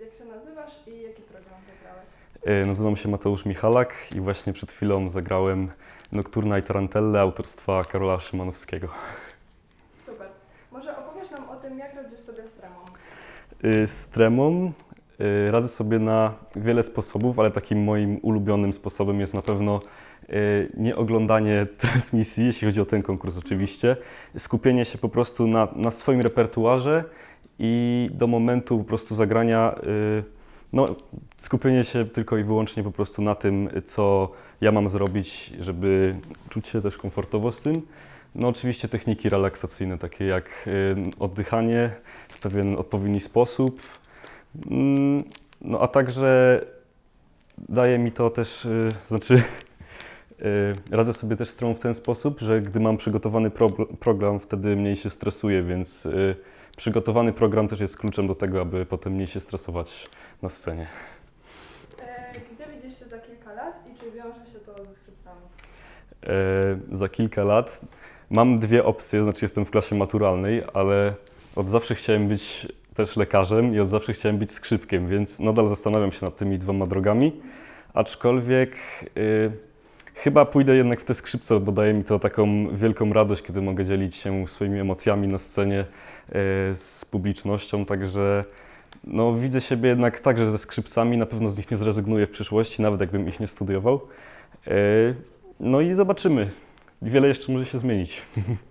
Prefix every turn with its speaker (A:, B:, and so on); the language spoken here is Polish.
A: jak się nazywasz i jaki program zagrałeś?
B: E, Nazywam się Mateusz Michalak i właśnie przed chwilą zagrałem Nocturna i Tarantelle autorstwa Karola Szymanowskiego.
A: Super. Może opowiesz nam o tym, jak radzisz sobie z tremą?
B: Y, Z tremą radzę sobie na wiele sposobów, ale takim moim ulubionym sposobem jest na pewno y, nie oglądanie transmisji, jeśli chodzi o ten konkurs oczywiście, skupienie się po prostu na, na swoim repertuarze i do momentu po prostu zagrania, y, no, skupienie się tylko i wyłącznie po prostu na tym, co ja mam zrobić, żeby czuć się też komfortowo z tym. No oczywiście techniki relaksacyjne, takie jak y, oddychanie w pewien odpowiedni sposób. Mm, No a także daje mi to też, y, znaczy y, radzę sobie też z tremą w ten sposób, że gdy mam przygotowany pro, program, wtedy mniej się stresuję, więc y, przygotowany program też jest kluczem do tego, aby potem mniej się stresować na scenie.
A: E, Gdzie widzisz się za kilka lat i czy wiąże się to ze skrzypcami?
B: E, za kilka lat. Mam dwie opcje, znaczy jestem w klasie maturalnej, ale od zawsze chciałem być też lekarzem i od zawsze chciałem być skrzypkiem, więc nadal zastanawiam się nad tymi dwoma drogami. Aczkolwiek y, chyba pójdę jednak w te skrzypce, bo daje mi to taką wielką radość, kiedy mogę dzielić się swoimi emocjami na scenie y, z publicznością, także no, widzę siebie jednak także ze skrzypcami, na pewno z nich nie zrezygnuję w przyszłości, nawet jakbym ich nie studiował. Y, no i zobaczymy. Wiele jeszcze może się zmienić.